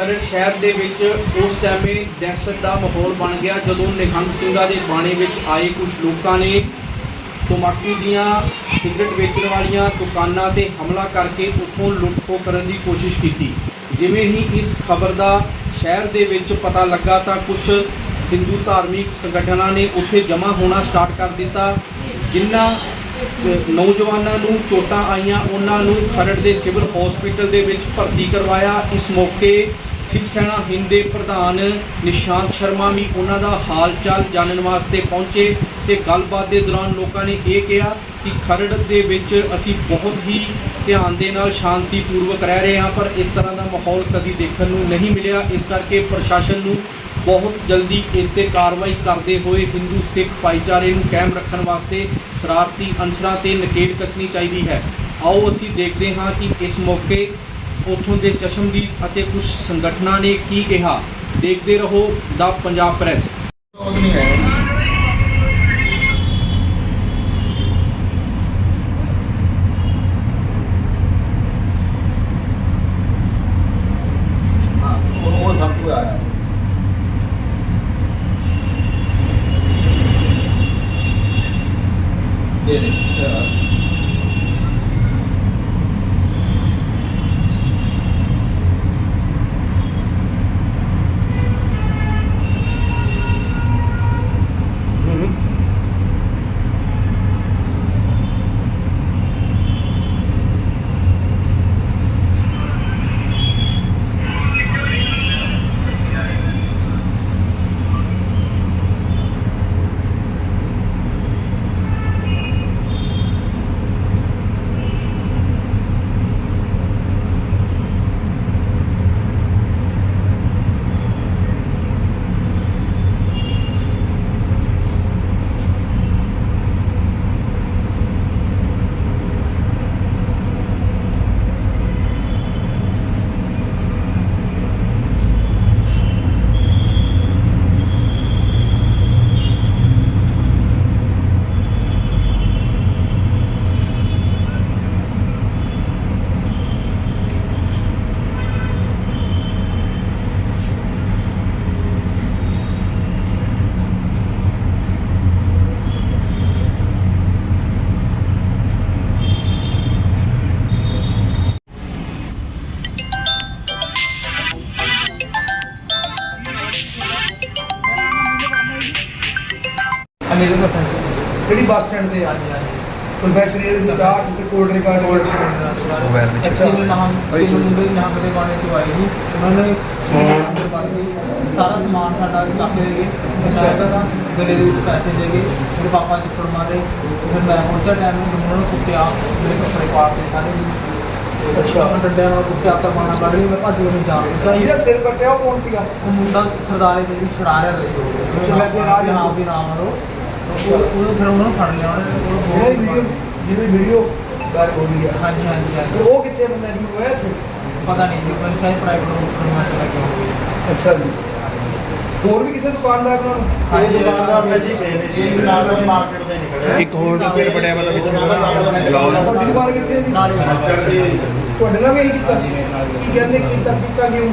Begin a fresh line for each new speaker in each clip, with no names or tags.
ਖਰੜ ਸ਼ਹਿਰ ਦੇ ਵਿੱਚ ਉਸ ਟਾਈਮੇ ਦਹਿਸ਼ਤ ਦਾ ਮਾਹੌਲ ਬਣ ਗਿਆ ਜਦੋਂ ਨਿਹੰਗ ਸਿੰਘਾਂ ਦੇ ਬਾਣੇ ਵਿੱਚ ਆਏ ਕੁਝ ਲੋਕਾਂ ਨੇ ਤਮਾਕੂ ਦੀਆਂ ਸਿਗਰਟ ਵੇਚਣ ਵਾਲੀਆਂ ਦੁਕਾਨਾਂ ਤੇ ਹਮਲਾ ਕਰਕੇ ਉੱਥੋਂ ਲੁੱਟ-ਖੋਹ ਕਰਨ ਦੀ ਕੋਸ਼ਿਸ਼ ਕੀਤੀ। ਜਿਵੇਂ ਹੀ ਇਸ ਖਬਰ ਦਾ ਸ਼ਹਿਰ ਦੇ ਵਿੱਚ ਪਤਾ ਲੱਗਾ ਤਾਂ ਕੁਝ ਹਿੰਦੂ ਧਾਰਮਿਕ ਸੰਗਠਨਾਂ ਨੇ ਉੱਥੇ ਜਮ੍ਹਾਂ ਹੋਣਾ ਸਟਾਰਟ ਕਰ ਦਿੱਤਾ ਜਿਨ੍ਹਾਂ ਨੌਜਵਾਨਾਂ ਨੂੰ ਚੋਟਾਂ ਆਈਆਂ, ਉਹਨਾਂ ਨੂੰ ਖਰੜ ਦੇ ਸਿਵਲ ਹਸਪੀਟਲ ਦੇ ਵਿੱਚ ਭਰਤੀ ਕਰਵਾਇਆ। ਇਸ ਮੌਕੇ ਸਿਵ ਸੈਨਾ ਹਿੰਦ ਦੇ ਪ੍ਰਧਾਨ ਨਿਸ਼ਾਂਤ ਸ਼ਰਮਾ ਵੀ ਉਹਨਾਂ ਦਾ ਹਾਲ ਚਾਲ ਜਾਣਨ ਵਾਸਤੇ ਪਹੁੰਚੇ ਤੇ ਗੱਲਬਾਤ ਦੇ ਦੌਰਾਨ ਲੋਕਾਂ ਨੇ ਇਹ ਕਿਹਾ ਕਿ ਖਰੜ ਦੇ ਵਿੱਚ ਅਸੀਂ ਬਹੁਤ ਹੀ ਧਿਆਨ ਦੇ ਨਾਲ ਸ਼ਾਂਤੀਪੂਰਵਕ ਰਹਿ ਰਹੇ ਹਾਂ, ਪਰ ਇਸ ਤਰ੍ਹਾਂ ਦਾ ਮਾਹੌਲ ਕਦੀ ਦੇਖਣ ਨੂੰ ਨਹੀਂ ਮਿਲਿਆ। ਇਸ ਕਰਕੇ ਪ੍ਰਸ਼ਾਸਨ ਨੂੰ ਬਹੁਤ ਜਲਦੀ ਇਸ ਤੇ ਕਾਰਵਾਈ ਕਰਦੇ ਹੋਏ ਹਿੰਦੂ ਸਿੱਖ ਭਾਈਚਾਰੇ ਨੂੰ ਕਾਇਮ ਰੱਖਣ ਵਾਸਤੇ ਸ਼ਰਾਰਤੀ ਅਨਸਰਾਂ ਤੇ ਨਕੇਲ ਕੱਸਣੀ ਚਾਹੀਦੀ ਹੈ। ਆਓ ਅਸੀਂ ਦੇਖਦੇ ਹਾਂ ਕਿ ਇਸ ਮੌਕੇ ਉੱਥੋਂ ਦੇ ਚਸ਼ਮਦੀਦ ਅਤੇ ਕੁਝ ਸੰਗਠਨਾਂ ਨੇ ਕੀ ਕਿਹਾ? ਦੇਖਦੇ ਰਹੋ ਦਾ ਪੰਜਾਬ ਪ੍ਰੈਸ
ਉਹ ਨਹੀਂ ਹੈ ਹਾਂ ਉਹ ਉਹ ਫ਼ਰਕ ਆ ਰਿਹਾ ਇਹ ਦੇਖ
ਅਨਿਲ ਮੱਠਾ
ਕਿਹੜੀ ਬੱਸ ਸਟੈਂਡ ਤੇ ਆ ਪ੍ਰੋਫੈਸਰ ਇਹ ਦੀ ਚਾਹ ਤੇ ਕੋਲਡ ਆ ਕੋਲਡ
ਮੋਬਾਈਲ ਵਿੱਚ
ਅੱਛਾ।
ਤਿੰਨ ਨਾਮ ਤਿੰਨ ਮੁੰਡੇ ਨਾਮ ਦੇ ਬਾਣੇ ਤੋਂ ਆਏ ਸੀ ਉਹਨਾਂ ਨੇ ਸਾਰਾ ਸਮਾਨ ਸਾਡਾ ਚੱਕ ਦੇ ਗਏ।
ਅੱਛਾ।
ਅੱਛਾ ਦਾ ਗਲੇ ਦੇ ਵਿੱਚ ਪੈਸੇ ਦੇ ਗਏ। ਮੇਰੇ ਪਾਪਾ ਚਿੱਪੜ ਮਾਰੇ। ਫਿਰ ਮੈਂ ਪਹੁੰਚਿਆ ਟਾਈਮ ਨੂੰ ਉਹਨਾਂ ਨੂੰ ਕੁੱਟਿਆ। ਮੇਰੇ ਕੱਪੜੇ ਪਾੜ ਕੇ ਸਾਰੇ।
ਅੱਛਾ।
ਡੰਡਿਆਂ ਨਾਲ ਕੁੱਟਿਆ ਤਾਂ ਬਾਣਾ ਕੱਢ ਲਈ ਮੈਂ ਭੱਜ ਕੇ ਜਾਣ ਦਿੱਤਾ।
ਇਹਦਾ ਸਿਰ ਕੱਟਿਆ ਉਹ ਕੌਣ ਸੀਗਾ?
ਉਹ ਮੁੰਡਾ ਸਰਦਾਰੇ ਦੇ ਛੁਡਾ ਰਿਹਾ ਸੀ।
ਅੱਛਾ, ਵੈਸੇ ਰਾਜ
ਹਾਂ ਵੀ ਨਾਮ ਮਾਰੋ ਉਹ ਉਹ ਫਿਰ ਉਹਨਾਂ ਨੂੰ ਫੜ ਲਿਆ ਉਹਨਾਂ ਨੇ
ਜਿਹੜੀ ਵੀਡੀਓ ਜਿਹਦੀ ਵੀਡੀਓ ਵਾਇਰਲ ਹੋ ਰਹੀ ਹੈ
ਹਾਂਜੀ ਹਾਂਜੀ ਹਾਂਜੀ।
ਤੇ ਉਹ ਕਿੱਥੇ ਬੰਦਾ ਜੀ? ਹੋਇਆ ਇੱਥੇ?
ਪਤਾ ਨਹੀਂ ਜੀ ਪਰ ਸ਼ਾਇਦ ਪ੍ਰਾਈਵੇਟ ਨੌਕਰੀ ਲੱਗੇ ਹੋਵੇ
ਅੱਛਾ ਜੀ। ਹੋਰ ਵੀ ਕਿਸੇ ਦੁਕਾਨਦਾਰ ਨਾਲ
ਹਾਂਜੀ,
ਦੁਕਾਨਦਾਰ ਨੇ ਜੀ ਗਏ ਨੇ ਜੀ। ਨਾਲ ਨਾਲ ਮਾਰਕੀਟ ਦੇ ਨਿਕਲੇ
ਇੱਕ ਹੋਰ ਚਿਰ ਬੜਿਆ ਪਤਾ ਵਿੱਚ
ਤੁਹਾਡੀ ਦੁਕਾਨ ਕਿੱਥੇ ਹੈ ਜੀ?
ਨਾਲ ਹੀ
ਮੱਛਰ ਦੀ
ਤੁਹਾਡੇ ਨਾਲ ਵੀ ਇਹੀ ਕੀਤਾ?
ਵੀ।
ਕੀ ਕਹਿੰਦੇ ਕੀਤਾ ਕੀਤਾ ਕਿਉਂ?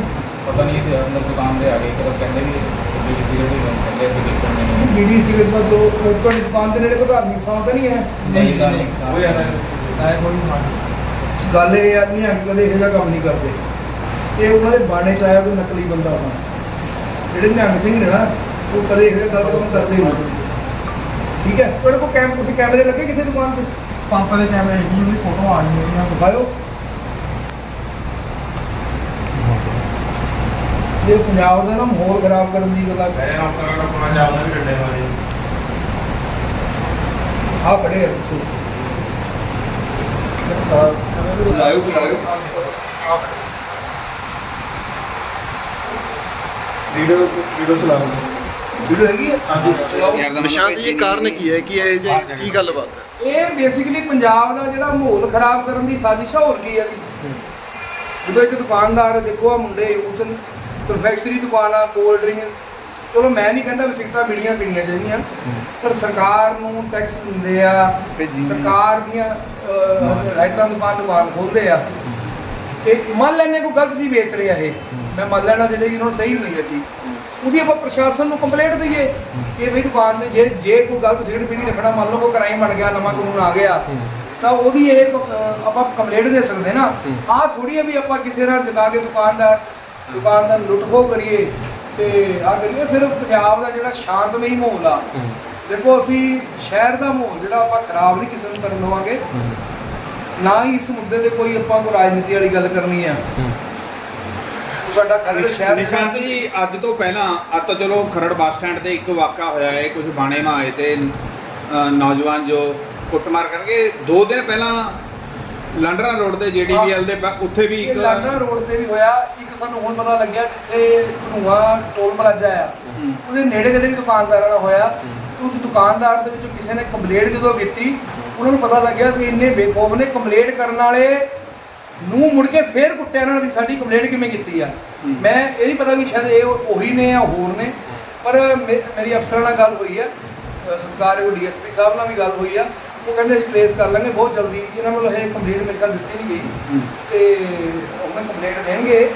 ਪਤਾ ਨਹੀਂ ਤੇ ਅੰਦਰ ਦੁਕਾਨ ਦੇ ਆ ਗਏ ਕਿ ਕਹਿੰਦੇ ਵੀ ਬੀਡੀ ਸਿਗਰਟ ਹੀ ਕਹਿੰਦੇ ਅਸੀਂ ਦੇਖਣ ਨਹੀਂ
ਬੀੜੀ ਸਿਗਰਟ ਦਾ ਦੋ ਤੁਹਾਡੀ ਦੁਕਾਨ ਦੇ ਨੇੜੇ ਕੋਈ ਧਾਰਮਿਕ ਸਥਾਨ ਤਾਂ ਨਹੀਂ ਹੈ
ਨਹੀਂ ਤਾਂ ਨਹੀਂ
ਉਹ ਜਾਂਦਾ
ਆਏ ਕੋਈ ਨਹੀਂ।
ਗੱਲ ਇਹ ਆ ਨਹੀਂ ਆ ਕਿ ਕਦੇ ਇਹੋ ਜਿਹਾ ਕੰਮ ਨਹੀਂ ਕਰਦੇ। ਇਹ ਉਹਨਾਂ ਦੇ ਬਾਣੇ ਚ ਆਇਆ ਕੋਈ ਨਕਲੀ ਬੰਦਾ ਹੋਣਾ ਜਿਹੜੇ ਨਿਹੰਗ ਸਿੰਘ ਨੇ ਨਾ ਉਹ ਕਦੇ ਇਹੋ ਜਿਹਾ ਗਲਤ ਕੰਮ ਕਰਦੇ ਨਹੀਂ। ਠੀਕ ਹੈ? ਤੁਹਾਡੇ ਕੋਲ ਕੈਮ ਉੱਥੇ ਕੈਮਰੇ ਲੱਗੇ ਕਿਸੇ ਦੁਕਾਨ 'ਚ
ਪੰਪ ਦੇ ਕੈਮਰੇ ਹੈਗੀ ਉਹਦੀ ਫੋਟੋ ਆ ਗਈ ਹੈ
ਦਿਖਾਓ ਇਹ ਪੰਜਾਬ ਦਾ ਨਾ ਮਾਹੌਲ ਖਰਾਬ ਕਰਨ ਦੀ ਗੱਲ ਆ।
ਮੇਰੇ ਨਾਲ ਕਰਨ ਆਪਣਾ ਵੀ ਡੰਡੇ ਮਾਰੇ।
ਆ ਪੜੇ ਆ ਤੁਸੀਂ।
ਲਾਇਓ ਲਾਇਓ। ਵੀਡੀਓ ਵੀਡੀਓ ਚਲਾਓ।
ਵੀਡੀਓ ਹੈਗੀ ਆ?
ਹਾਂਜੀ।
ਚਲਾਓ।
ਨਿਸ਼ਾਂਤ ਜੀ ਕਾਰਨ ਕੀ ਹੈ? ਕਿ ਇਹ ਜੇ ਕੀ ਗੱਲਬਾਤ ਹੈ?
ਇਹ ਬੇਸਿਕਲੀ ਪੰਜਾਬ ਦਾ ਜਿਹੜਾ ਮਾਹੌਲ ਖਰਾਬ ਕਰਨ ਦੀ ਸਾਜ਼ਿਸ਼ ਹੋਰ ਕੀ ਹੈ ਜੀ। ਜਦੋਂ ਇੱਕ ਦੁਕਾਨਦਾਰ ਦੇਖੋ ਆ ਮੁੰਡੇ ਉਸ ਕਨਫੈਕਸ਼ਨਰੀ ਦੁਕਾਨ ਆ ਕੋਲਡ ਡਰਿੰਕ ਚਲੋ ਮੈਂ ਨਹੀਂ ਕਹਿੰਦਾ ਵੀ ਸਿਗਰਟਾਂ ਬੀੜੀਆਂ ਪੀਣੀਆਂ ਚਾਹੀਦੀਆਂ ਪਰ ਸਰਕਾਰ ਨੂੰ ਟੈਕਸ ਦਿੰਦੇ ਆ। ਸਰਕਾਰ ਦੀਆਂ ਹਦਾਇਤਾਂ ਦੁਕਾਨ ਦੁਕਾਨ ਖੋਲਦੇ ਆ। ਤੇ ਮੰਨ ਲੈਨੇ ਕੋਈ ਗਲਤ ਚੀਜ਼ ਵੇਚ ਰਿਹਾ ਇਹ ਮੈਂ ਮੰਨ ਲੈਣਾ ਜਿਹੜੇ ਇਹਨਾਂ ਨੂੰ ਸਹੀ ਨਹੀਂ ਲੱਗੀ। ਉਹਦੀ ਆਪਾਂ ਪ੍ਰਸ਼ਾਸਨ ਨੂੰ ਕੰਪਲੇਂਟ ਦਈਏ ਕਿ ਵੀ ਦੁਕਾਨ ਤੇ ਜੇ ਜੇ ਕੋਈ ਗਲਤ ਸਿਗਰਟ ਪੀਣੀ ਰੱਖਣਾ ਮੰਨ ਲਓ ਕੋਈ ਕ੍ਰਾਈਮ ਬਣ ਗਿਆ ਨਵਾਂ ਕਾਨੂੰਨ ਆ ਗਿਆ ਤਾਂ ਉਹਦੀ ਇਹ ਕ- ਆਪਾਂ ਕੰਪਲੇਂਟ ਦੇ ਸਕਦੇ ਨਾ। ਆਹ ਥੋੜੀ ਵੀ ਆਪਾਂ ਕਿਸੇ ਨਾਲ ਜਗਾ ਕੇ ਦੁਕਾਨਦਾਰ ਦੁਕਾਨਦਾਰ ਲੁੱਟ ਖੋਹ ਕਰੀਏ ਤੇ ਆ ਕਰੀਏ ਸਿਰਫ ਪੰਜਾਬ ਦਾ ਜਿਹੜਾ ਸ਼ਾਂਤਮਈ ਮਾਹੌਲ ਆ ਦੇਖੋ ਅਸੀਂ ਸ਼ਹਿਰ ਦਾ ਮਾਹੌਲ ਜਿਹੜਾ ਆਪਾਂ ਖਰਾਬ ਨਹੀਂ ਕਿਸੇ ਨੂੰ ਕਰਨ ਦੇਵਾਂਗੇ। ਨਾ ਹੀ ਇਸ ਮੁੱਦੇ ਤੇ ਕੋਈ ਆਪਾਂ ਕੋਈ ਰਾਜਨੀਤੀ ਵਾਲੀ ਗੱਲ ਕਰਨੀ ਆ। ਸਾਡਾ ਖਰੜ ਸ਼ਹਿਰ
ਨਿਸ਼ਾਂਤ ਜੀ ਅੱਜ ਤੋਂ ਪਹਿਲਾਂ ਅੱਜ ਤੋਂ ਚਲੋ ਖਰੜ ਬੱਸ ਸਟੈਂਡ ਤੇ ਇੱਕ ਵਾਕਾ ਹੋਇਆ ਹੈ ਕੁਝ ਬਾਣੇ ਮਾ ਆਏ ਤੇ ਨੌਜਵਾਨ ਜੋ ਕੁੱਟਮਾਰ ਕਰਕੇ ਦੋ ਦਿਨ ਪਹਿਲਾਂ ਲੰਡਰਾ ਰੋਡ ਤੇ ਜੀਡੀਪੀਐਲ ਦੇ ਉੱਥੇ ਵੀ ਇੱਕ
ਲਾਂਡਰਾ ਰੋਡ ਤੇ ਵੀ ਹੋਇਆ। ਇੱਕ ਸਾਨੂੰ ਹੁਣ ਪਤਾ ਲੱਗਿਆ ਜਿੱਥੇ ਧਨੂਆ ਟੋਲ ਪਲਾਜ਼ਾ ਆ। ਉਹਦੇ ਨੇੜੇ ਜਿਹੜੇ ਵੀ ਦੁਕਾਨਦਾਰਾਂ ਨਾਲ ਹੋਇਆ। ਤੇ ਉਸ ਦੁਕਾਨਦਾਰ ਦੇ ਵਿੱਚੋਂ ਕਿਸੇ ਨੇ ਕੰਪਲੇਂਟ ਜਦੋਂ ਕੀਤੀ ਉਹਨਾਂ ਨੂੰ ਪਤਾ ਲੱਗਿਆ ਵੀ ਇੰਨੇ ਬੇਖੌਫ ਨੇ ਕੰਪਲੇਂਟ ਕਰਨ ਵਾਲੇ। ਨੂੰ ਮੁੜ ਕੇ ਫੇਰ ਕੁੱਟਿਆ ਇਹਨਾਂ ਨੇ ਵੀ ਸਾਡੀ ਕੰਪਲੇਂਟ ਕਿਵੇਂ ਕੀਤੀ ਆ। ਮੈਂ ਇਹ ਨਹੀਂ ਪਤਾ ਵੀ ਸ਼ਾਇਦ ਇਹ ਉਹੀ ਨੇ ਜਾਂ ਹੋਰ ਨੇ ਪਰ ਮੇ- ਮੇਰੀ ਅਫਸਰਾਂ ਨਾਲ ਗੱਲ ਹੋਈ ਹੈ ਅ, ਸਤਿਕਾਰਯੋਗ ਡੀਐਸਪੀ ਸਾਹਿਬ ਨਾਲ ਵੀ ਗੱਲ ਹੋਈ ਆ। ਉਹ ਕਹਿੰਦੇ ਅਸੀਂ ਟ੍ਰੇਸ ਕਰ ਲਾਂਗੇ ਬਹੁਤ ਜਲਦੀ ਇਹਨਾਂ ਵੱਲੋਂ ਇਹ ਕੰਪਲੇਂਟ ਮੇਰੇ ਕੋਲ ਦਿੱਤੀ ਨਹੀਂ ਗਈ। ਤੇ ਉਹਨਾਂ ਕੰਪਲੇਂਟ ਦੇਣਗੇ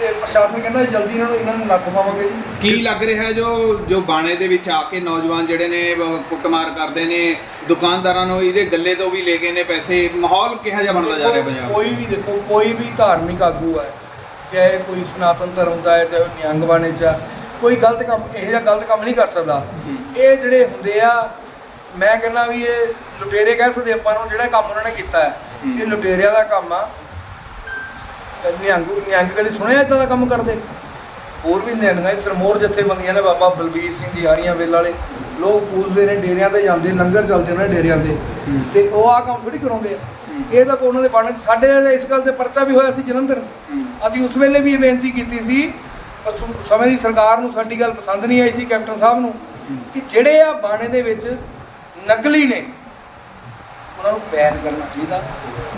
ਤੇ ਪ੍ਰਸ਼ਾਸਨ ਕਹਿੰਦਾ ਜਲਦੀ ਇਹਨਾਂ ਨੂੰ ਇਹਨਾਂ ਨੂੰ ਨੱਥ ਪਾਵਾਂਗੇ ਜੀ।
ਕੀ ਲੱਗ ਰਿਹਾ ਜੋ ਜੋ ਬਾਣੇ ਦੇ ਵਿੱਚ ਆ ਕੇ ਨੌਜਵਾਨ ਜਿਹੜੇ ਨੇ ਕੁੱਟਮਾਰ ਕਰਦੇ ਨੇ ਦੁਕਾਨਦਾਰਾਂ ਨੂੰ ਇਹਦੇ ਗੱਲੇ ਤੋਂ ਵੀ ਲੈ ਗਏ ਨੇ ਪੈਸੇ ਮਾਹੌਲ ਕਿਹਾ ਜਿਹਾ ਬਣਦਾ ਜਾ ਰਿਹਾ ਪੰਜਾਬ?
ਕੋਈ ਵੀ ਦੇਖੋ ਕੋਈ ਵੀ ਧਾਰਮਿਕ ਆਗੂ ਹੈ ਚਾਹੇ ਕੋਈ ਸਨਾਤਨ ਧਰਮ ਦਾ ਹੈ ਚਾਹੇ ਉਹ ਨਿਹੰਗ ਬਾਣੇ ਚ ਆ, ਕੋਈ ਗਲਤ ਕੰਮ ਇਹੋ ਜਿਹਾ ਗਲਤ ਕੰਮ ਨਹੀਂ ਕਰ ਸਕਦਾ। ਇਹ ਜਿਹੜੇ ਹੁੰਦੇ ਆ ਮੈਂ ਕਹਿੰਦਾ ਵੀ ਇਹ ਲੁਟੇਰੇ ਕਹਿ ਸਕਦੇ ਆਪਾਂ ਨੂੰ ਜਿਹੜਾ ਕੰਮ ਉਹਨਾਂ ਨੇ ਕੀਤਾ ਹੈ। ਇਹ ਲੁਟੇਰਿਆਂ ਦਾ ਕੰਮ ਆ। ਨਿਹੰਗ ਨਿਹੰਗ ਕਦੇ ਸੁਣਿਆ ਇਦਾਂ ਦਾ ਕੰਮ ਕਰਦੇ? ਹੋਰ ਵੀ ਨਿਹੰਗਾਂ ਦੀ ਸਰਮੋਰ ਜਥੇਬੰਦੀਆਂ ਨੇ ਬਾਬਾ ਬਲਬੀਰ ਸਿੰਘ ਦੀ ਹਾਰੀਆਂ ਵੇਲ ਵਾਲੇ। ਲੋਕ ਪੂਜਦੇ ਨੇ ਡੇਰਿਆਂ ਤੇ ਜਾਂਦੇ ਲੰਗਰ ਚੱਲਦੇ ਉਹਨਾਂ ਦੇ ਡੇਰਿਆਂ ਤੇ। ਤੇ ਉਹ ਆ ਕੰਮ ਥੋੜੀ ਕਰਾਉਂਦੇ ਆ। ਇਹ ਤਾਂ ਕੋਈ ਉਹਨਾਂ ਦੇ ਬਾਣੇ 'ਚ ਸਾਡੇ ਇਸ ਗੱਲ ਤੇ ਪਰਚਾ ਵੀ ਹੋਇਆ ਸੀ ਜਲੰਧਰ। ਅਸੀਂ ਉਸ ਵੇਲੇ ਵੀ ਇਹ ਬੇਨਤੀ ਕੀਤੀ ਸੀ ਪਰ ਸਮੇਂ ਦੀ ਸਰਕਾਰ ਨੂੰ ਸਾਡੀ ਗੱਲ ਪਸੰਦ ਨਹੀਂ ਆਈ ਸੀ ਕੈਪਟਨ ਸਾਹਿਬ ਨੂੰ ਕਿ ਜਿਹੜੇ ਆ ਬਾਣੇ ਦੇ ਵਿੱਚ ਨਕਲੀ ਨੇ ਉਹਨਾਂ ਨੂੰ ਬੈਨ ਕਰਨਾ ਚਾਹੀਦਾ।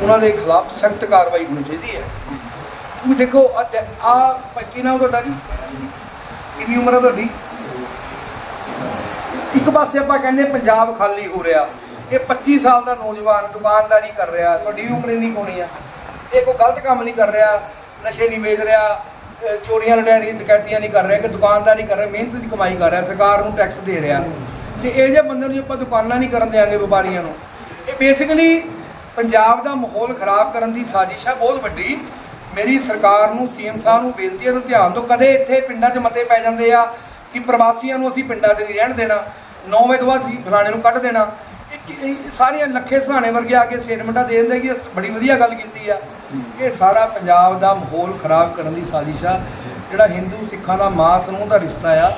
ਉਹਨਾਂ ਦੇ ਖਿਲਾਫ ਸਖਤ ਕਾਰਵਾਈ ਹੋਣੀ ਚਾਹੀਦੀ ਹੈ। ਤੁਸੀਂ ਦੇਖੋ ਆ ਕੀ ਨਾਮ ਤੁਹਾਡਾ ਜੀ? ਕਿੰਨੀ ਉਮਰ ਹੈ ਤੁਹਾਡੀ? ਇੱਕ ਪਾਸੇ ਆਪਾਂ ਕਹਿੰਦੇ ਪੰਜਾਬ ਖਾਲੀ ਹੋ ਰਿਹਾ। ਇਹ 25 ਸਾਲ ਦਾ ਨੌਜਵਾਨ ਦੁਕਾਨਦਾਰੀ ਕਰ ਰਿਹਾ। ਤੁਹਾਡੀ ਵੀ ਉਮਰ ਨਹੀਂ ਹੋਣੀ ਆ। ਇਹ ਕੋਈ ਗਲਤ ਕੰਮ ਨਹੀਂ ਕਰ ਰਿਹਾ। ਨਸ਼ੇ ਨਹੀਂ ਵੇਚ ਰਿਹਾ। ਅਹ ਚੋਰੀਆਂ, ਲਟਾਰੀਆਂ, ਡਕੈਤੀਆਂ ਨਹੀਂ ਕਰ ਰਿਹਾ। ਕਿ ਦੁਕਾਨਦਾਰੀ ਕਰ ਰਿਹਾ। ਮਿਹਨਤ ਦੀ ਕਮਾਈ ਕਰ ਰਿਹਾ। ਸਰਕਾਰ ਨੂੰ ਟੈਕਸ ਦੇ ਰਿਹਾ। ਤੇ ਇਹ ਜਿਹੇ ਬੰਦੇ ਨੂੰ ਆਪਾਂ ਦੁਕਾਨਾਂ ਨਹੀਂ ਕਰਨ ਦੇਾਂਗੇ ਵਪਾਰੀਆਂ ਨੂੰ ਇਹ ਬੇਸਿਕਲੀ ਪੰਜਾਬ ਦਾ ਮਾਹੌਲ ਖਰਾਬ ਕਰਨ ਦੀ ਸਾਜ਼ਿਸ਼ ਹੈ ਬਹੁਤ ਵੱਡੀ। ਮੇਰੀ ਸਰਕਾਰ ਨੂੰ ਸੀਐਮ ਸਾਹਿਬ ਨੂੰ ਬੇਨਤੀ ਹੈ ਤਾਂ ਧਿਆਨ ਤੋਂ ਕਦੇ ਇੱਥੇ ਪਿੰਡਾਂ 'ਚ ਮਤੇ ਪੈ ਜਾਂਦੇ ਆ ਕਿ ਪ੍ਰਵਾਸੀਆਂ ਨੂੰ ਅਸੀਂ ਪਿੰਡਾਂ 'ਚ ਨਹੀਂ ਰਹਿਣ ਦੇਣਾ 9 ਵਜੇ ਤੋਂ ਬਾਅਦ ਅਸੀਂ ਫਲਾਣੇ ਨੂੰ ਕੱਢ ਦੇਣਾ। ਇਹ ਸਾਰੀਆਂ ਲੱਖੇ ਸਹਾਣੇ ਵਰਗੇ ਆ ਕੇ ਸਟੇਟਮੈਂਟਾਂ ਦੇ ਦਿੰਦੇ ਕਿ ਬੜੀ ਵਧੀਆ ਗੱਲ ਕੀਤੀ ਆ ਇਹ ਸਾਰਾ ਪੰਜਾਬ ਦਾ ਮਾਹੌਲ ਖਰਾਬ ਕਰਨ ਦੀ ਸਾਜ਼ਿਸ਼ ਆ। ਜਿਹੜਾ ਹਿੰਦੂ ਸਿੱਖਾਂ ਦਾ ਮਾਂ ਸਮੂਹ ਦਾ ਰਿਸ਼ਤਾ ਆ,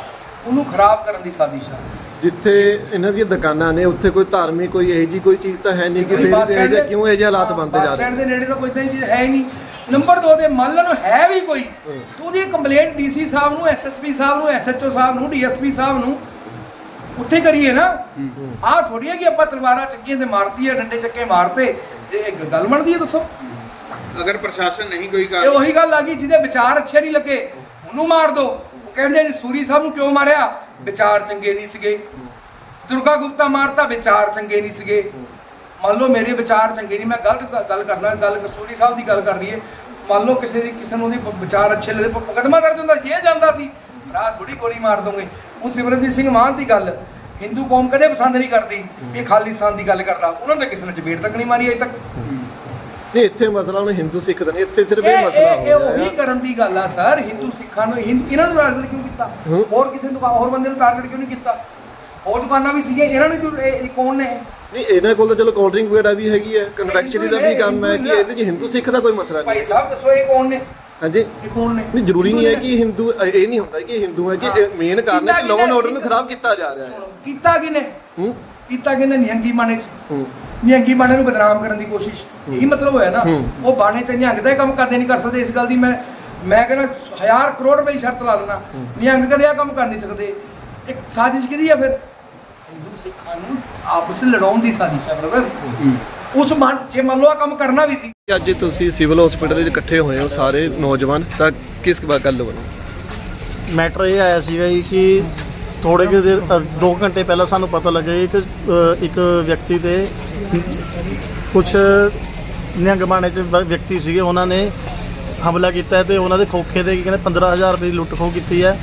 ਉਹਨੂੰ ਖਰਾਬ ਕਰਨ ਦੀ ਸਾਜ਼ਿਸ਼ ਆ।
ਜਿੱਥੇ ਇਹਨਾਂ ਦੀਆਂ ਦੁਕਾਨਾਂ ਨੇ ਉੱਥੇ ਕੋਈ ਧਾਰਮਿਕ ਕੋਈ ਇਹੋ ਜੀ ਕੋਈ ਚੀਜ਼ ਤਾਂ ਹੈ ਨਹੀਂ ਕਿ ਫਿਰ
ਬੱਸ
ਇਹ ਜਿਹੇ ਕਿਉਂ ਇਹ ਜਿਹੇ ਹਾਲਾਤ ਬਣਦੇ ਜਾ
ਬੱਸ
ਰਹੇ
ਸਟੈਂਡ ਦੇ ਨੇੜੇ ਤਾਂ ਕੋਈ ਇਦਾਂ ਦੀ ਚੀਜ਼ ਹੈ ਹੀ ਨਹੀਂ। ਨੰਬਰ 2 ਤੇ ਮੰਨ ਲਓ ਹੈ ਵੀ ਕੋਈ। ਤੇ ਉਹਦੀ ਕੰਪਲੇਂਟ ਡੀਸੀ ਸਾਹਿਬ ਨੂੰ ਐਸਐਸਪੀ ਸਾਹਿਬ ਨੂੰ ਐਸਐਚਓ ਸਾਹਿਬ ਨੂੰ ਡੀਐਸਪੀ ਸਾਹਿਬ ਨੂੰ ਉੱਥੇ ਕਰੀਏ ਨਾ। ਆਹ ਥੋੜੀ ਹੈ ਕਿ ਆਪਾਂ ਤਲਵਾਰਾਂ ਚੱਕੀਆਂ ਤੇ ਮਾਰਤੀ ਹੈ ਡੰਡੇ ਚੱਕੇ ਮਾਰਤੇ। ਜੇ ਇਹ ਗੱਲ ਬਣਦੀ ਹੈ ਦੱਸੋ।
ਅਗਰ ਪ੍ਰਸ਼ਾਸਨ ਨਹੀਂ ਕੋਈ
ਇਹ ਉਹੀ ਗੱਲ ਆ ਗਈ ਜਿਹਦੇ ਵਿਚਾਰ ਅੱਛੇ ਨਹੀਂ ਲੱਗੇ ਉਹਨੂੰ ਮਾਰ ਦੋ। ਉਹ ਕਹਿੰਦੇ ਜੀ ਸੂਰੀ ਸਾਹਿਬ ਨੂੰ ਕਿਉਂ ਮਾਰਿਆ? ਵਿਚਾਰ ਚੰਗੇ ਨਹੀਂ ਸੀਗੇ। ਦੁਰਗਾ ਗੁਪਤਾ ਮਾਰਤਾ ਵਿਚਾਰ ਚੰਗੇ ਨਹੀਂ ਸੀਗੇ। ਮੰਨ ਲਓ ਮੇਰੇ ਵਿਚਾਰ ਚੰਗੇ ਨਹੀਂ, ਮੈਂ ਗਲਤ ਗੱਲ ਕਰਨਾ, ਗੱਲ ਕਸੂਰੀ ਸਾਹਿਬ ਦੀ ਗੱਲ ਕਰ ਲਈਏ। ਮੰਨ ਲਓ ਕਿਸੇ ਦੀ, ਕਿਸੇ ਨੂੰ ਉਹਦੇ ਵਿਚਾਰ ਅੱਛੇ ਲੱਗਦੇ, ਪ- ਮੁਕੱਦਮਾ ਦਰਜ ਹੁੰਦਾ ਜੇ ਜਾਂਦਾ ਸੀ। ਰਾਹ ਥੋੜੀ ਗੋਲੀ ਮਾਰ ਦੋਗੇ। ਹੁਣ ਸਿਮਰਨਜੀਤ ਸਿੰਘ ਮਾਨ ਦੀ ਗੱਲ, ਹਿੰਦੂ ਕੌਮ ਕਦੇ ਪਸੰਦ ਨਹੀਂ ਕਰਦੀ ਇਹ ਖਾਲਿਸਤਾਨ ਦੀ ਗੱਲ ਕਰਦਾ। ਉਹਨਾਂ ਨੇ ਕਿਸੇ ਨੇ ਚਪੇੜ ਤੱਕ ਨਹੀਂ ਮਾਰੀ ਅਜੇ ਤੱਕ।
ਨਹੀਂ ਇੱਥੇ ਮਸਲਾ ਹੁਣ ਹਿੰਦੂ ਸਿੱਖ ਦਾ ਨਹੀਂ ਇੱਥੇ ਸਿਰਫ ਇਹ ਮਸਲਾ ਹੋ
ਇਹ
ਰਿਹਾ
ਉਹੀ ਕਰਨ ਦੀ ਗੱਲ ਆ ਸਰ ਹਿੰਦੂ ਸਿੱਖਾਂ ਨੂੰ ਹਿੰਦ- ਇਹਨਾਂ ਨੂੰ ਟਾਰਗੇਟ ਕਿਉਂ ਕੀਤਾ। ਹੋਰ ਕਿਸੇ ਨੂੰ ਹੋਰ ਬੰਦੇ ਨੂੰ ਟਾਰਗੇਟ ਕਿਉਂ ਨਹੀਂ ਕੀਤਾ? ਹੋਰ ਦੁਕਾਨਾਂ ਵੀ ਸੀਗੀਆਂ ਇਹਨਾਂ ਨੂੰ ਕਿਉਂ ਇਹ ਇਹ ਕੌਣ ਨੇ? ਇਹ?
ਨਹੀਂ ਇਹਨਾਂ ਕੋਲ ਤਾਂ ਚਲੋ ਡਰਿੰਕ ਵਗੈਰਾ ਵੀ ਹੈਗੀ ਹੈ ਕਨਫੈਕਸ਼ਨਰੀ ਦਾ ਵੀ ਕੰਮ ਹੈ ਕਿ ਇਹਦੇ 'ਚ ਹਿੰਦੂ ਸਿੱਖ ਦਾ ਕੋਈ ਮਸਲਾ
ਭਾਈ
ਨਹੀਂ
ਸਾਹਿਬ ਦੱਸੋ ਇਹ ਕੌਣ ਨੇ?
ਹਾਂਜੀ।
ਇਹ ਕੌਣ ਨੇ?
ਨਹੀਂ ਜ਼ਰੂਰੀ ਨਹੀਂ ਹੈ ਕਿ ਹਿੰਦੂ ਇਹ ਨਹੀਂ ਹੁੰਦਾ ਕਿ ਹਿੰਦੂ ਹੈ ਕਿ ਮੇਨ ਕਾਰਨ ਹੈ ਕਿ ਲਾਅ ਐਂਡ ਆਰਡਰ ਨੂੰ ਖਰਾਬ ਕੀਤਾ ਜਾ ਰਿਹਾ ਹੈ।
ਕੀਤਾ ਕਿਨੇ
ਹੂੰ।
ਕੀਤਾ ਕਿਨੇ ਨਿਹੰਗੀ ਬਾਣੇ ਚ?
ਹੂੰ।
ਨਿਹੰਗੀ ਬਾਣੇ ਨੂੰ ਬਦਨਾਮ ਕਰਨ ਦੀ ਕੋਸ਼ਿਸ਼। ਇਹੀ ਮਤਲਬ ਹੋਇਆ ਨਾ। ਉਹ ਬਾਣੇ ਚ ਨਿਹੰਗ ਦਾ ਇਹ ਕੰਮ ਕਦੇ ਨਹੀਂ ਕਰ ਸਕਦੇ ਇਸ ਗੱਲ ਦੀ ਮੈਂ ਮੈਂ ਕਹਿੰਦਾ ਹਜ਼ਾਰ ਕਰੋੜ ਰੁਪਏ ਦੀ ਸ਼ਰਤ ਲਾ ਲੈਣਾ ਨਿਹੰਗ ਕਦੇ ਆ ਕੰਮ ਕਰ ਨਹੀਂ ਸਕਦੇ। ਇੱਕ ਸਾਜ਼ਿਸ਼ ਕਿਹਦੀ ਆ ਫਿਰ? ਹਿੰਦੂ ਸਿੱਖਾਂ ਨੂੰ ਆਪਸ ਵਿੱਚ ਲੜਾਉਣ ਦੀ ਸਾਜ਼ਿਸ਼ ਹੈ। ਬ੍ਰਦਰ ਉਸ ਮਨ ਜੇ ਮੰਨ ਲਓ ਆ ਕੰਮ ਕਰਨਾ ਵੀ ਸੀ।
ਅੱਜ ਤੁਸੀਂ ਸਿਵਲ ਹਸਪੀਟਲ ਵਿੱਚ ਇਕੱਠੇ ਹੋਏ ਹੋ ਸਾਰੇ ਨੌਜਵਾਨ ਤਾਂ ਕਿਸ ਗੱਲ ਬਣੀ
ਮੈਟਰ ਇਹ ਆਇਆ ਸੀਗਾ ਜੀ ਕਿ ਥੋੜੇ ਕਿ ਦੇਰ 2 ਘੰਟੇ ਪਹਿਲਾਂ ਸਾਨੂੰ ਪਤਾ ਲੱਗਿਆ ਕਿ ਇੱਕ ਵਿਅਕਤੀ ਤੇ ਕੁਝ ਨਿਹੰਗ ਬਾਣੇ ਚ ਵ- ਵਿਅਕਤੀ ਸੀਗੇ ਉਹਨਾਂ ਨੇ ਹਮਲਾ ਕੀਤਾ ਹੈ ਤੇ ਉਹਨਾਂ ਦੇ ਖੋਖੇ ਦੇ ਕੀ ਕਹਿੰਦੇ 15000 ਰੁਪਏ ਦੀ ਲੁੱਟ ਖੋਹ ਕੀਤੀ ਹੈ।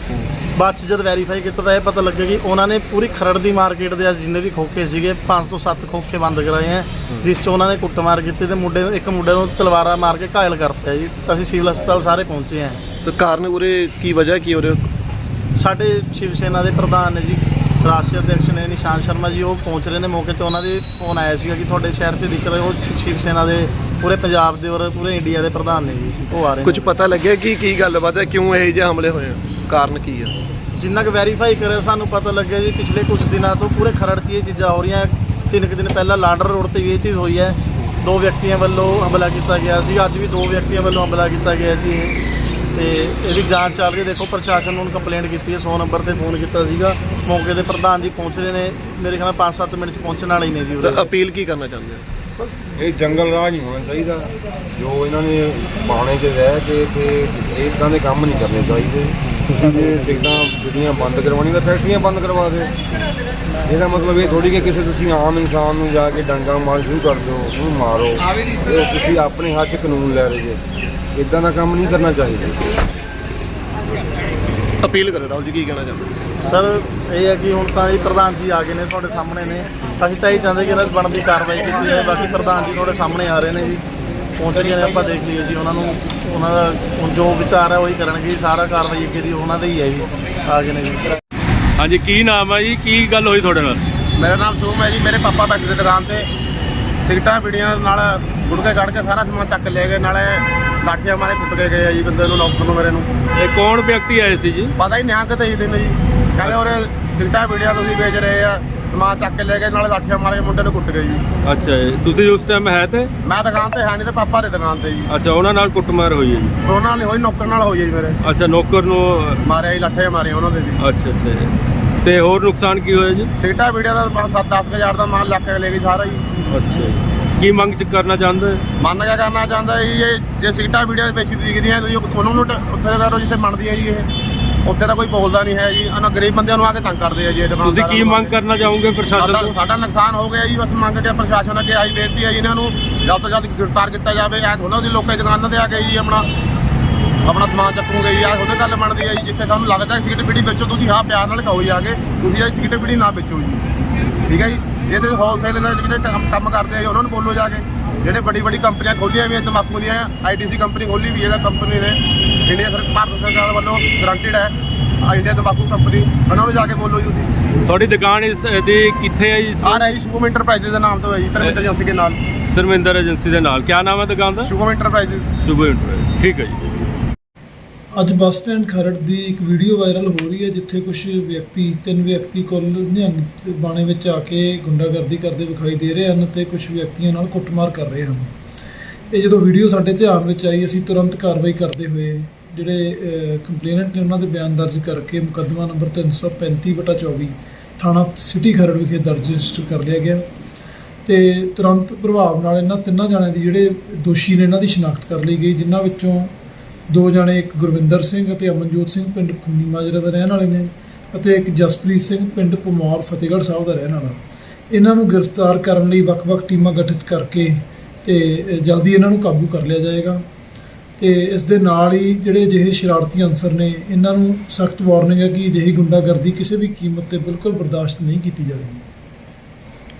ਬਾਅਦ 'ਚ ਜਦ ਵੈਰੀਫਾਈ ਕੀਤਾ ਤਾਂ ਇਹ ਪਤਾ ਲੱਗਿਆ ਕਿ ਉਹਨਾਂ ਨੇ ਪੂਰੀ ਖਰੜ ਦੀ ਮਾਰਕੀਟ ਦੇ ਅੱਜ ਜਿੰਨੇ ਵੀ ਖੋਖੇ ਸੀਗੇ 5 ਤੋਂ 7 ਖੋਖੇ ਬੰਦ ਕਰਾਏ ਹੈ ਜਿਸ 'ਚ ਉਹਨਾਂ ਨੇ ਕੁੱਟਮਾਰ ਕੀਤੀ ਤੇ ਮੁੰਡੇ ਨੂੰ ਇੱਕ ਮੁੰਡੇ ਨੂੰ ਤਲਵਾਰਾਂ ਮਾਰ ਕੇ ਘਾਇਲ ਕਰਤਾ ਜੀ। ਅਸੀਂ ਸਿਵਲ ਹਸਪਤਾਲ ਸਾਰੇ ਪਹੁੰਚੇ ਹਾਂ।
ਤੇ ਕਾਰਨ ਉਰੇ ਕੀ ਵਜ੍ਹਾ ਕੀ ਉਰੇ?
ਸਾਡੇ ਸ਼ਿਵ ਸੈਨਾ ਦੇ ਪ੍ਰਧਾਨ ਨੇ ਜੀ। ਰਾਸ਼ਟਰੀ ਅਧਿਕਸ਼ ਨੇ ਨਿਸ਼ਾਨ ਸ਼ਰਮਾ ਜੀ ਉਹ ਪਹੁੰਚ ਰਹੇ ਨੇ ਮੌਕੇ ਤੇ। ਉਹਨਾਂ ਦੇ ਫੋਨ ਆਇਆ ਸੀਗਾ ਕਿ ਤੁਹਾਡੇ ਸ਼ਹਿਰ 'ਚ ਦਿੱਕਤ ਹੈ ਉਹ ਸ਼ਿਵ ਸੈਨਾ ਦੇ ਪੂਰੇ ਪੰਜਾਬ ਦੇ ਔਰ ਪੂਰੇ ਇੰਡੀਆ ਦੇ ਪ੍ਰਧਾਨ ਨੇ ਜੀ। ਉਹ ਆ ਰਹੇ
ਕੁਝ
ਨੇ
ਪਤਾ ਲੱਗਿਆ ਕਿ ਕੀ ਗੱਲਬਾਤ ਹੈ? ਕਿਉਂ ਇਹ ਜਿਹੇ ਹਮਲੇ ਹੋਏ ਆ? ਕਾਰਨ ਕੀ ਆ?
ਜਿੰਨਾ ਕੁ ਵੈਰੀਫਾਈ ਕਰਿਆ ਸਾਨੂੰ ਪਤਾ ਲੱਗਿਆ ਜੀ ਪਿਛਲੇ ਕੁਝ ਦਿਨਾਂ ਤੋਂ ਪੂਰੇ ਖਰੜ 'ਚ ਇਹ ਚੀਜ਼ਾਂ ਹੋ ਰਹੀਆਂ। ਤਿੰਨ ਕੁ ਦਿਨ ਪਹਿਲਾਂ ਲਾਂਡਰ ਰੋਡ ਤੇ ਵੀ ਇਹ ਚੀਜ਼ ਹੋਈ ਹੈ। ਦੋ ਵਿਅਕਤੀਆਂ ਵੱਲੋਂ ਹਮਲਾ ਕੀਤਾ ਗਿਆ ਸੀ। ਅੱਜ ਵੀ ਦੋ ਵਿਅਕਤੀਆਂ ਵੱਲੋਂ ਹਮਲਾ ਕੀਤਾ ਗਿਆ ਜੀ। ਤੇ ਇਹਦੀ ਜਾਂਚ ਚੱਲ ਰਹੀ ਹੈ। ਦੇਖੋ ਪ੍ਰਸ਼ਾਸਨ ਨੂੰ ਕੰਪਲੇਂਟ ਕੀਤੀ ਹੈ 100 ਨੰਬਰ ਤੇ ਫੋਨ ਕੀਤਾ ਸੀਗਾ। ਮੌਕੇ ਤੇ ਪ੍ਰਧਾਨ ਜੀ ਪਹੁੰਚ ਰਹੇ ਨੇ। ਮੇਰੇ ਖਿਆਲ 5-7 ਮਿੰਟ 'ਚ ਪਹੁੰਚਣ ਵਾਲੇ ਹੀ ਨੇ ਜੀ ਉਰੇ।
ਅਪੀਲ ਕੀ ਕਰਨਾ ਚਾਹੁੰਦੇ ਆ
ਇਹ ਜੰਗਲ ਰਾਹ ਨਹੀਂ ਹੋਣਾ ਚਾਹੀਦਾ। ਜੋ ਇਹਨਾਂ ਨੇ ਬਾਣੇ 'ਚ ਰਹਿ ਕੇ ਤੇ ਇਦਾਂ ਦੇ ਕੰਮ ਨਹੀਂ ਕਰਨੇ ਚਾਹੀਦੇ। ਤੁਸੀਂ ਜੇ ਸਿੱਧਾਂ ਗੱਡੀਆਂ ਬੰਦ ਕਰਵਾਉਣੀ ਤਾਂ ਫੈਕਟਰੀਆਂ ਬੰਦ ਕਰਵਾ ਦਿਓ। ਇਹਦਾ ਮਤਲਬ ਇਹ ਥੋੜੀ ਕਿ ਕਿਸੇ ਤੁਸੀਂ ਆਮ ਇਨਸਾਨ ਨੂੰ ਜਾ ਕੇ ਡੰਗਾ ਮਾਰ ਸ਼ੁਰੂ ਕਰ ਦਿਓ ਉਹਨੂੰ ਮਾਰੋ। ਇਹ ਤੁਸੀਂ ਆਪਣੇ ਹੱਥ 'ਚ ਕਾਨੂੰਨ ਲੈ ਰਹੇ ਜੇ। ਇਦਾਂ ਦਾ ਕੰਮ ਨਹੀਂ ਕਰਨਾ ਚਾਹੀਦਾ।
ਅਪੀਲ ਕਰੋ ਰਾਹੁਲ ਜੀ ਕੀ ਕਹਿਣਾ ਚਾਹੁੰਦੇ?
ਸਰ ਇਹ ਹੈ ਕਿ ਹੁਣ ਤਾਂ ਜੀ ਪ੍ਰਧਾਨ ਜੀ ਆ ਗਏ ਨੇ ਤੁਹਾਡੇ ਸਾਹਮਣੇ ਨੇ। ਅਸੀਂ ਤਾਂ ਇਹ ਚਾਹੁੰਦੇ ਕਿ ਇਹਨਾਂ 'ਤੇ ਬਣਦੀ ਕਾਰਵਾਈ ਕੀਤੀ ਜਾਏ ਬਾਕੀ ਪ੍ਰਧਾਨ ਜੀ ਤੁਹਾਡੇ ਸਾਹਮਣੇ ਆ ਰਹੇ ਨੇ ਜੀ। ਪਹੁੰਚ ਗਏ ਨੇ ਆਪਾਂ ਦੇਖ ਲਈਏ ਜੀ ਉਹਨਾਂ ਨੂੰ। ਉਹਨਾਂ ਦਾ ਹੁਣ ਜੋ ਵਿਚਾਰ ਹੈ ਉਹੀ ਕਰਨਗੇ ਜੀ। ਸਾਰਾ ਕਾਰਵਾਈ ਅੱਗੇ ਦੀ ਉਹਨਾਂ ਦੇ ਹੀ ਹੈ ਜੀ। ਆ ਗਏ ਨੇ ਜੀ।
ਹਾਂਜੀ ਕੀ ਨਾਮ ਹੈ ਜੀ? ਕੀ ਗੱਲ ਹੋਈ ਤੁਹਾਡੇ ਨਾਲ?
ਮੇਰਾ ਨਾਮ ਸੋਮ ਹੈ ਜੀ। ਮੇਰੇ ਪਾਪਾ ਬੈਠੇ ਨੇ ਦੁਕਾਨ ਤੇ। ਸਿਗਟਾਂ ਬੀੜੀਆਂ ਨਾਲ ਗੁੜਕੇ ਕੱਢ ਕੇ ਸਾਰਾ ਸਮਾਨ ਚੱਕ ਲੈ ਗਏ ਨਾਲੇ ਲਾਠੀਆਂ ਮਾਰੇ ਕੁੱਟ ਕੇ ਗਏ ਆ ਜੀ ਬੰਦੇ ਨੂੰ ਨੌਕਰ ਨੂੰ ਮੇਰੇ ਨੂੰ।
ਇਹ ਕੌਣ ਵਿਅਕਤੀ ਆਏ ਸੀ ਜੀ?
ਪਤਾ ਹੀ ਨਹੀਂ ਕਿਤੇ ਹੀ ਦਿਨ ਜੀ। ਕਹਿੰਦੇ ਉਹਰੇ ਸਿਗਟਾਂ ਬੀੜੀਆਂ ਤੁਸੀਂ ਵੇਚ ਰਹੇ ਆ ਸਮਾਨ ਚੱਕ ਕੇ ਲੈ ਗਏ ਨਾਲੇ ਲਾਠੀਆਂ ਮਾਰੇ ਮੁੰਡੇ ਨੂੰ ਕੁੱਟ ਗਏ ਜੀ।
ਅੱਛਾ ਜੀ। ਤੁਸੀਂ ਉਸ ਟਾਈਮ ਹੈ ਤੇ?
ਮੈਂ ਦੁਕਾਨ ਤੇ ਹੈ ਨਹੀਂ ਤੇ ਪਾਪਾ ਦੇ ਦੁਕਾਨ ਤੇ ਜੀ।
ਅੱਛਾ ਉਹਨਾਂ ਨਾਲ ਕੁੱਟਮਾਰ ਹੋਈ ਹੈ ਜੀ?
ਉਹਨਾਂ ਨੇ ਹੋਈ ਨੌਕਰ ਨਾਲ ਹੋਈ ਹੈ ਜੀ ਮੇਰੇ।
ਅੱਛਾ ਨੌਕਰ ਨੂੰ
ਮਾਰਿਆ ਜੀ ਲਾਠੇ ਮਾਰੇ ਉਹਨਾਂ ਦੇ ਜੀ।
ਅੱਛਾ ਅੱਛਾ ਜੀ। ਤੇ ਹੋਰ ਨੁਕਸਾਨ ਕੀ ਹੋਇਆ ਜੀ?
ਸਿਗਟਾਂ ਬੀੜੀਆਂ ਦਾ 7-10 ਹਜ਼ਾਰ ਦਾ ਮਾਲ ਲੱਕ ਕੇ ਲੈ ਗਈ ਸਾਰਾ ਜੀ।
ਅੱਛਾ ਜੀ। ਕੀ ਮੰਗ ਚ ਕਰਨਾ ਚਾਹੁੰਦੇ?
ਮੰਨ ਕੇ ਕਰਨਾ ਚਾਹੁੰਦਾ ਜੀ ਇਹ ਜੇ ਸਿਗਟਾਂ ਵੀਡੀਓ ਵਿੱਚ ਦਿਖਦੀਆਂ ਤੁਸੀਂ ਉਹਨਾਂ ਨੂੰ ਟ- ਉੱਥੇ ਦਾ ਕਰੋ ਜਿੱਥੇ ਮੰਨਦੀਆਂ ਜੀ ਇਹ। ਉੱਥੇ ਤਾਂ ਕੋਈ ਬੋਲਦਾ ਨਹੀਂ ਹੈ ਜੀ ਉਹਨਾਂ ਗਰੀਬ ਬੰਦਿਆਂ ਨੂੰ ਆ ਕੇ ਤੰਗ ਕਰਦੇ ਆ ਜੀ ਇਹ
ਤੁਸੀਂ ਕੀ
ਆ
ਮੰਗ। ਕਰਨਾ ਚਾਹੋਗੇ ਪ੍ਰਸ਼ਾਸਨ
ਸਾਡਾ
ਤੋਂ?
ਸਾਡਾ ਨੁਕਸਾਨ ਹੋ ਗਿਆ ਜੀ ਬਸ ਮੰਗ ਕੇ ਪ੍ਰਸ਼ਾਸਨ ਅੱਗੇ ਆਈ ਬੇਨਤੀ ਹੈ ਜੀ ਇਹਨਾਂ ਨੂੰ ਜਲਦ ਤੋਂ ਜਲਦ ਗ੍ਰਿਫਤਾਰ ਕੀਤਾ ਜਾਵੇ। ਐ ਥੋੜਾ ਦੀ ਲੋਕਾਂ ਦੀ ਦੁਕਾਨਾਂ ਤੇ ਆ ਕੇ ਜੀ ਆਪਣਾ ਆਪਣਾ ਸਮਾਨ ਚੱਕੂਗੇ ਜੀ ਆ ਉਹਦੇ ਗੱਲ ਬਣਦੀ ਹੈ ਜੀ ਜਿੱਥੇ ਤੁਹਾਨੂੰ ਲੱਗਦਾ ਹੈ ਸਿਗਰਟ ਬੀੜੀ ਵੇਚੋ ਤੁਸੀਂ ਹਾਂ ਪਿਆਰ ਨਾਲ ਕਹੋ ਜੀ ਆ ਕੇ ਤੁਸੀਂ ਇਹ ਸਿਗਰਟ ਬੀੜੀ ਨਾ ਵੇਚੋ ਜੀ। ਠੀਕ ਹੈ ਜੀ? ਇਹ ਤੇ ਹੋਲਸੇਲ ਦੇ ਜਿਹੜੇ ਕੰਮ- ਕੰਮ ਕਰਦੇ ਆ ਜੀ, ਉਹਨਾਂ ਨੂੰ ਬੋਲੋ ਜਾ ਕੇ। ਜਿਹੜੇ ਵੱਡੀ ਵੱਡੀ ਕੰਪਨੀਆਂ ਖੋਲੀਆਂ ਵੀ ਤੰਬਾਕੂ ਦੀਆਂ ਆਈਟੀਸੀ ਕੰਪਨੀ ਖੋਲੀ ਵੀ ਹੈ ਕੰਪਨੀ ਨੇ। ਇੰਡੀਆ ਸਰਕਾਰ ਭਾਰਤ ਸਰਕਾਰ ਵੱਲੋਂ ਗਰੰਟਡ ਹੈ ਆ ਇੰਡੀਆ ਤੰਬਾਕੂ ਕੰਪਨੀ ਉਹਨਾਂ ਨੂੰ ਜਾ ਕੇ ਬੋਲੋ ਜੀ ਤੁਸੀਂ।
ਤੁਹਾਡੀ ਦੁਕਾਨ ਇਸ ਦੀ ਕਿੱਥੇ ਹੈ ਜੀ
ਆ ਰਹੀ ਸ਼ੁਭਮ ਇੰਟਰਪ੍ਰਾਈਜ਼ਸ ਦੇ ਨਾਮ ਤੋਂ ਹੈ ਜੀ ਧਰਮਿੰਦਰ ਏਜੰਸੀ ਦੇ ਨਾਲ।
ਧਰਮਿੰਦਰ ਏਜੰਸੀ ਦੇ ਨਾਲ। ਕੀ ਨਾਮ ਹੈ ਦੁਕਾਨ ਦਾ?
ਸ਼ੁਭਮ ਇੰਟਰਪ੍ਰਾਈਜ਼ਸ
ਸ਼ੁਭ ਇੰਟਰਵਿਊ ਠੀਕ ਹੈ ਜੀ।
ਅੱਜ ਬੱਸ ਸਟੈਂਡ ਖਰੜ ਦੀ ਇੱਕ ਵੀਡੀਓ ਵਾਇਰਲ ਹੋ ਰਹੀ ਹੈ, ਜਿੱਥੇ ਕੁਝ ਵਿਅਕਤੀ, ਤਿੰਨ ਵਿਅਕਤੀ ਕੋਲ ਨਿਹੰਗ ਬਾਣੇ ਵਿੱਚ ਆ ਕੇ ਗੁੰਡਾਗਰਦੀ ਕਰਦੇ ਵਿਖਾਈ ਦੇ ਰਹੇ ਹਨ ਤੇ ਕੁਝ ਵਿਅਕਤੀਆਂ ਨਾਲ ਕੁੱਟਮਾਰ ਕਰ ਰਹੇ ਹਨ। ਇਹ ਜਦੋਂ ਵੀਡੀਓ ਸਾਡੇ ਧਿਆਨ ਵਿੱਚ ਆਈ, ਅਸੀਂ ਤੁਰੰਤ ਕਾਰਵਾਈ ਕਰਦੇ ਹੋਏ, ਜਿਹੜੇ ਕੰਪਲੇਨੈਂਟ ਨੇ ਉਹਨਾਂ ਦੇ ਬਿਆਨ ਦਰਜ ਕਰਕੇ ਮੁਕੱਦਮਾ ਨੰਬਰ 335 ਬਟਾ 24 ਥਾਣਾ ਸਿਟੀ ਖਰੜ ਵਿਖੇ ਦਰਜ ਰਜਿਸਟਰ ਕਰ ਲਿਆ ਗਿਆ ਤੇ ਤੁਰੰਤ ਪ੍ਰਭਾਵ ਨਾਲ ਇਹਨਾਂ ਤਿੰਨਾਂ ਜਣਿਆਂ ਦੀ ਜਿਹੜੇ ਦੋਸ਼ੀ ਨੇ, ਇਹਨਾਂ ਦੀ ਸ਼ਨਾਖਤ ਕਰ ਲਈ ਗਈ, ਜਿਨ੍ਹਾਂ ਵਿੱਚੋਂ ਦੋ ਜਣੇ, ਇੱਕ ਗੁਰਵਿੰਦਰ ਸਿੰਘ ਅਤੇ ਅਮਨਜੋਤ ਸਿੰਘ ਪਿੰਡ ਖੂਨੀ ਮਾਜਰਾ ਦਾ ਰਹਿਣ ਵਾਲੇ ਨੇ ਅਤੇ ਇੱਕ ਜਸਪ੍ਰੀਤ ਸਿੰਘ ਪਿੰਡ ਪਮੌਰ ਫਤਿਹਗੜ੍ਹ ਸਾਹਿਬ ਦਾ ਰਹਿਣ ਵਾਲਾ। ਇਹਨਾਂ ਨੂੰ ਗ੍ਰਿਫਤਾਰ ਕਰਨ ਲਈ ਵੱਖ-ਵੱਖ ਟੀਮਾਂ ਗਠਿਤ ਕਰਕੇ ਤੇ ਜਲਦੀ ਇਹਨਾਂ ਨੂੰ ਕਾਬੂ ਕਰ ਲਿਆ ਜਾਏਗਾ। ਤੇ ਇਸ ਦੇ ਨਾਲ ਹੀ ਜਿਹੜੇ ਅਜਿਹੇ ਸ਼ਰਾਰਤੀ ਅਨਸਰ ਨੇ, ਇਹਨਾਂ ਨੂੰ ਸਖਤ ਵਾਰਨਿੰਗ ਹੈ ਕਿ ਅਜਿਹੀ ਗੁੰਡਾਗਰਦੀ ਕਿਸੇ ਵੀ ਕੀਮਤ ਤੇ ਬਿਲਕੁਲ ਬਰਦਾਸ਼ਤ ਨਹੀਂ ਕੀਤੀ ਜਾਵੇਗੀ।